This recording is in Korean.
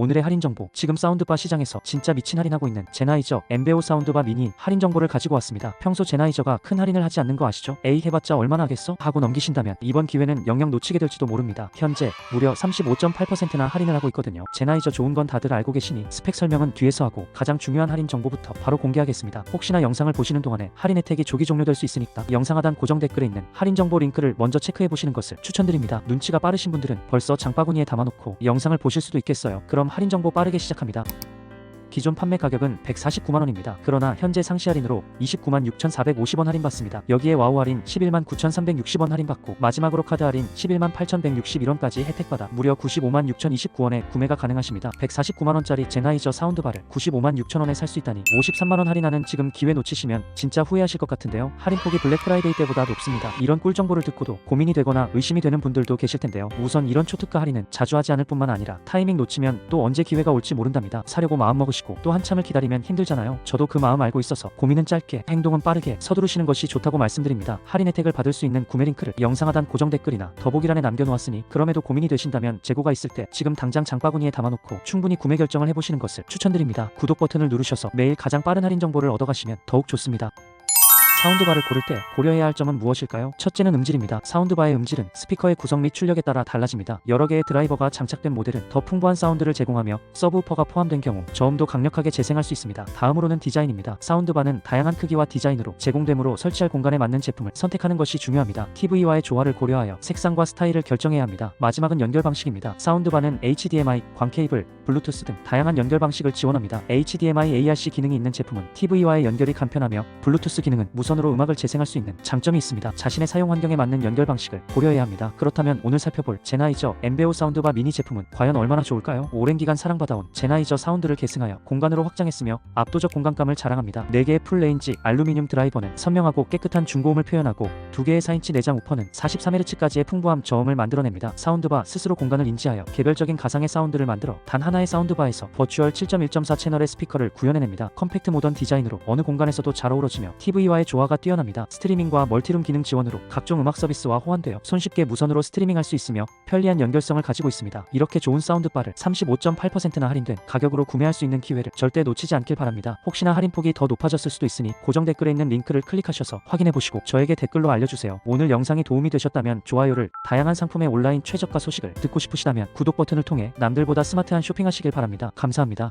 오늘의 할인 정보. 지금 사운드바 시장에서 진짜 미친 할인하고 있는 제나이저 엠베오 사운드바 미니 할인 정보를 가지고 왔습니다. 평소 제나이저가 큰 할인을 하지 않는 거 아시죠? 에이 해봤자 얼마나 하겠어? 하고 넘기신다면 이번 기회는 영영 놓치게 될지도 모릅니다. 현재 무려 35.8%나 할인을 하고 있거든요. 제나이저 좋은 건 다들 알고 계시니 스펙 설명은 뒤에서 하고 가장 중요한 할인 정보부터 바로 공개하겠습니다. 혹시나 영상을 보시는 동안에 할인 혜택이 조기 종료될 수 있으니까 영상 하단 고정 댓글에 있는 할인 정보 링크를 먼저 체크해 보시는 것을 추천드립니다. 눈치가 빠르신 분들은 벌써 장바구니에 담아놓고 영상을 보실 수도 있겠어요. 그럼 할인 정보 빠르게 시작합니다. 기존 판매 가격은 149만원입니다. 그러나 현재 상시 할인으로 29만 6,450원 할인받습니다. 여기에 와우 할인 11만 9,360원 할인받고 마지막으로 카드 할인 11만 8,161원까지 혜택받아 무려 95만 6,029원에 구매가 가능하십니다. 149만원짜리 제나이저 사운드바를 95만 6천원에 살 수 있다니 53만원 할인하는 지금 기회 놓치시면 진짜 후회하실 것 같은데요. 할인폭이 블랙 프라이데이 때보다 높습니다. 이런 꿀 정보를 듣고도 고민이 되거나 의심이 되는 분들도 계실 텐데요. 우선 이런 초특가 할인은 자주 하지 않을 뿐만 아니라 타이밍 놓치면 또 언제 기회가 올지 모른답니다. 사려고 마음먹으시 고 또 한참을 기다리면 힘들잖아요. 저도 그 마음 알고 있어서 고민은 짧게 행동은 빠르게 서두르시는 것이 좋다고 말씀드립니다. 할인 혜택을 받을 수 있는 구매 링크를 영상 하단 고정 댓글이나 더보기란에 남겨놓았으니 그럼에도 고민이 되신다면 재고가 있을 때 지금 당장 장바구니에 담아놓고 충분히 구매 결정을 해보시는 것을 추천드립니다. 구독 버튼을 누르셔서 매일 가장 빠른 할인 정보를 얻어가시면 더욱 좋습니다. 사운드바를 고를 때 고려해야 할 점은 무엇일까요? 첫째는 음질입니다. 사운드바의 음질은 스피커의 구성 및 출력에 따라 달라집니다. 여러 개의 드라이버가 장착된 모델은 더 풍부한 사운드를 제공하며 서브우퍼가 포함된 경우 저음도 강력하게 재생할 수 있습니다. 다음으로는 디자인입니다. 사운드바는 다양한 크기와 디자인으로 제공되므로 설치할 공간에 맞는 제품을 선택하는 것이 중요합니다. TV와의 조화를 고려하여 색상과 스타일을 결정해야 합니다. 마지막은 연결 방식입니다. 사운드바는 HDMI, 광 케이블, 블루투스 등 다양한 연결 방식을 지원합니다. HDMI ARC 기능이 있는 제품은 TV와의 연결이 간편하며 블루투스 기능은 무선으로 음악을 재생할 수 있는 장점이 있습니다. 자신의 사용 환경에 맞는 연결 방식을 고려해야 합니다. 그렇다면 오늘 살펴볼 제나이저 엠베오 사운드바 미니 제품은 과연 얼마나 좋을까요? 오랜 기간 사랑받아온 제나이저 사운드를 계승하여 공간으로 확장했으며 압도적 공간감을 자랑합니다. 4개의 풀레인지 알루미늄 드라이버는 선명하고 깨끗한 중고음을 표현하고 2개의 4인치 내장 우퍼는 43Hz까지의 풍부함 저음을 만들어냅니다. 사운드바 스스로 공간을 인지하여 개별적인 가상의 사운드를 만들어 단 하나의 사운드바에서 버추얼 7.1.4 채널의 스피커를 구현해냅니다. 컴팩트 모던 디자인으로 어느 공간에서도 잘 어우러지며 TV와의 조화가 뛰어납니다. 스트리밍과 멀티룸 기능 지원으로 각종 음악 서비스와 호환되어 손쉽게 무선으로 스트리밍할 수 있으며 편리한 연결성을 가지고 있습니다. 이렇게 좋은 사운드바를 35.8%나 할인된 가격으로 구매할 수 있는 기회를 절대 놓치지 않길 바랍니다. 혹시나 할인폭이 더 높아졌을 수도 있으니 고정 댓글에 있는 링크를 클릭하셔서 확인해 보시고 저에게 댓글로 알려주세요. 오늘 영상이 도움이 되셨다면 좋아요를 다양한 상품의 온라인 최저가 소식을 듣고 싶으시다면 구독 버튼을 통해 남들보다 스마트한 쇼핑 하시길 바랍니다. 감사합니다.